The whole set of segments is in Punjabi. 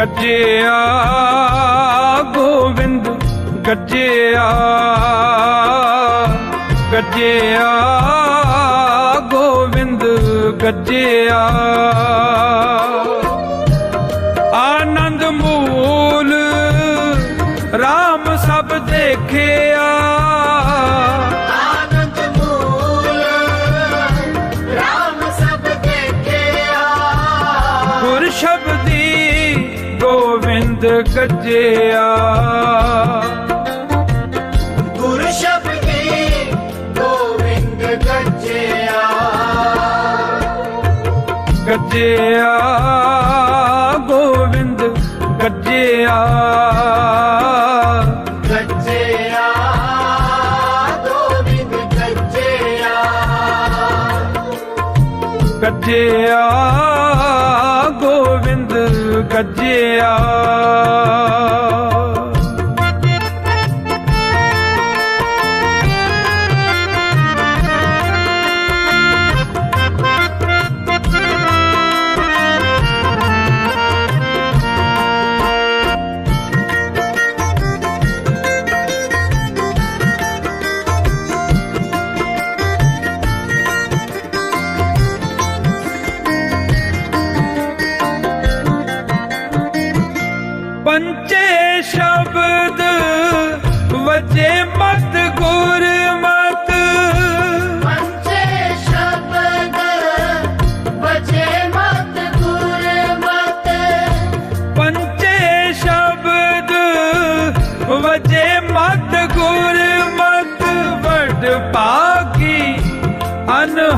ਗੱਜਿਆ ਗੋਬਿੰਦ ਗੱਜਿਆ ਗੱਜਿਆ ਗੋਬਿੰਦ ਗੱਜਿਆ। ਆਨੰਦ ਮੂਲ RAM ਸਭ ਦੇਖਿਆ। ਆਨੰਦ ਸਭ ਦੇਖਿਆ ਗੁਰ ਸ਼ਬਦੀ ਗੋਵਿੰਦ ਗੱਜਿਆ ਗੱਜਿਆ ਗੋਬਿੰਦ ਗੱਜਿਆ ਗੱਜਿਆ ਗੋਵਿੰਦ ਗੱਜਿਆ ਗੋਬਿੰਦ ਗੱਜਿਆ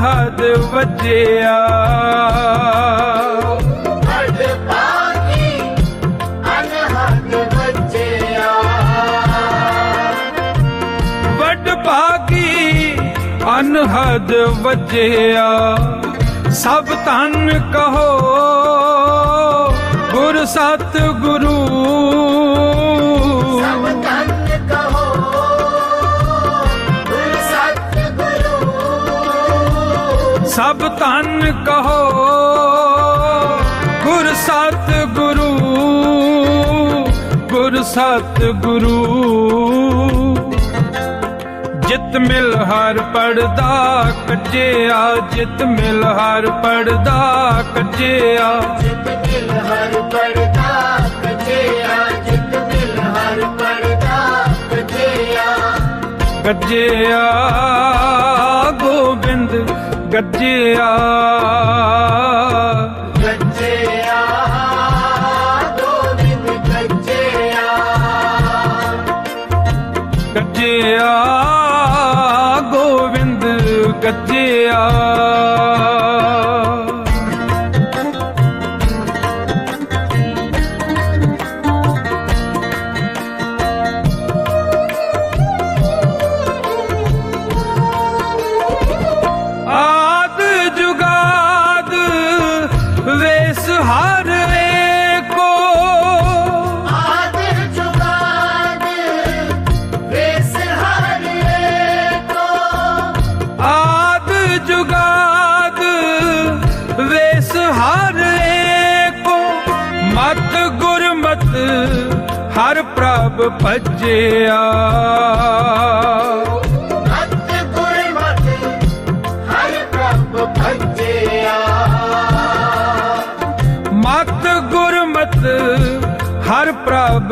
ਅਨਹਦ ਵਜਿਆ। ਹੱਡ ਪਾਗੀ ਅਨਹਦ ਵਡ ਵਜਿਆ। ਸਭ ਧਨ ਕਹੋ ਗੁਰ ਸਤ ਗੁਰੂ ਸਭ ਧਨ ਕਹੋ ਗੁਰ ਸਤ ਗੁਰੂ ਗੁਰ ਸਤ ਗੁਰੂ। ਜਿਤ ਮਿਲ ਹਰ ਪੜਦਾ ਕੱਜਿਆ ਜਿਤ ਮਿਲ ਹਰ ਪੜਦਾ ਕੱਜਿਆ ਜਿਤ ਮਿਲ ਹਰ ਪੜਦਾ ਕਜਿਆ ਜਿਤ ਮਿਲ ਹਰ ਪੜਦਾ ਕਜਿਆ ਗੱਜਿਆ ਗੋਬਿੰਦ ਗੱਜਿਆ। ਗੱਜਿਆ ਗੋਬਿੰਦ ਗੱਜਿਆ। ਗੱਜਿਆ ਗੋਬਿੰਦ ਗੱਜਿਆ। ਏਕੋ ਮਤ ਗੁਰਮਤ ਹਰ ਪ੍ਰਭ ਭਜਿਆ।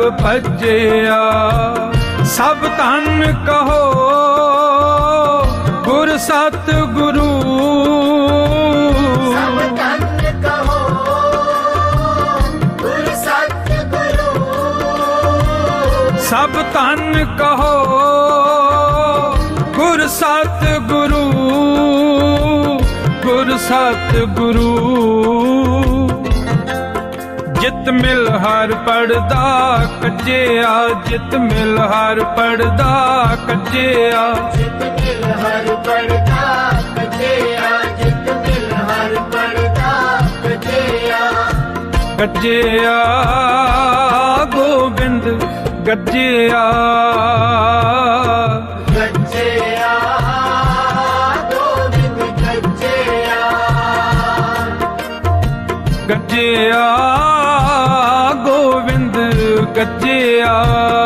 ਪ੍ਰਭ ਭਜਿਆ। ਸਭ ਧਨ ਕਹੋ ਗੁਰ ਸਤ ਗੁਰੂ ਸਭ ਧਨ ਕਹੋ ਗੁਰ ਸਤ ਗੁਰੂ ਗੁਰ ਸਤ ਗੁਰੂ ਜਿਤ ਮਿਲ ਹਰ ਪੜਦਾ ਕੱਜਿਆ ਜਿਤ ਮਿਲ ਹਰ ਪੜਦਾ ਕੱਜਿਆ ਜਿਤ ਮਿਲ ਹਰ ਪੜਦਾ ਕਜਿਆ ਜਿਤ ਮਿਲ ਹਰ ਪੜਦਾ ਕਜਿਆ ਗੱਜਿਆ ਗੋਬਿੰਦ ਗੱਜਿਆ। ਗੱਜਿਆ ਗੋਬਿੰਦ ਗੱਜਿਆ ਗੱਜਿਆ ਗੱਜਿਆ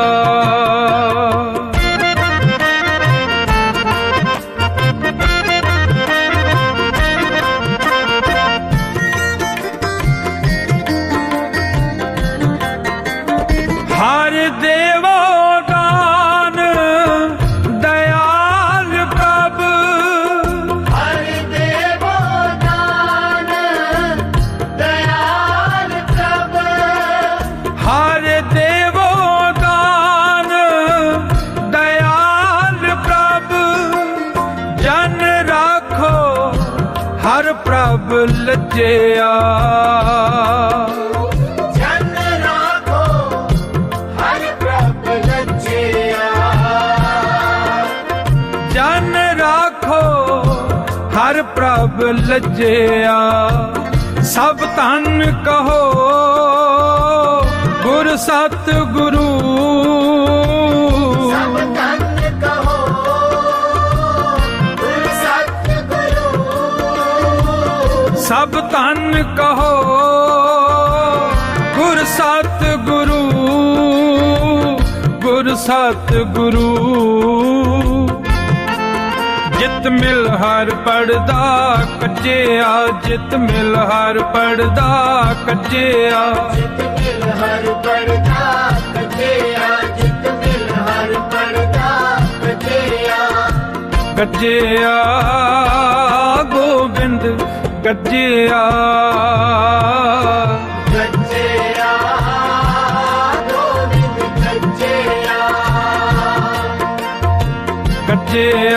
ਪ੍ਰਭ ਲੱਜਿਆ। ਜਨ ਰਾਖੋ ਹਰਿ ਪ੍ਰਭ ਲੱਜਿਆ। ਜਨ ਰਾਖੋ ਹਰ ਪ੍ਰਭ ਲੱਜਿਆ। ਸਭ ਧਨ ਕਹੋ ਗੁਰ ਸਤ ਗੁਰੂ ਕਹੋ ਗੁਰ ਸਤ ਗੁਰੂ ਗੁਰ ਸਤ ਗੁਰੂ ਜਿਤ ਮਿਲ ਹਰ ਪੜਦਾ ਕੱਜਿਆ ਜਿਤ ਮਿਲ ਹਰ ਪੜਦਾ ਕੱਜਿਆ ਜਿਤ ਮਿਲ ਹਰ ਪੜਦਾ ਕਜਿਆ ਜਿਤ ਮਿਲ ਹਰ ਪੜਦਾ ਕਜਿਆ ਗੱਜਿਆ ਗੋਬਿੰਦ ਗੱਜਿਆ। ਕਜਿਆ ਗੋਬਿੰਦ ਕਜਿਆ ਗੱਜਿਆ ਗੋਬਿੰਦ ਗੱਜਿਆ। ਗੱਜਿਆ।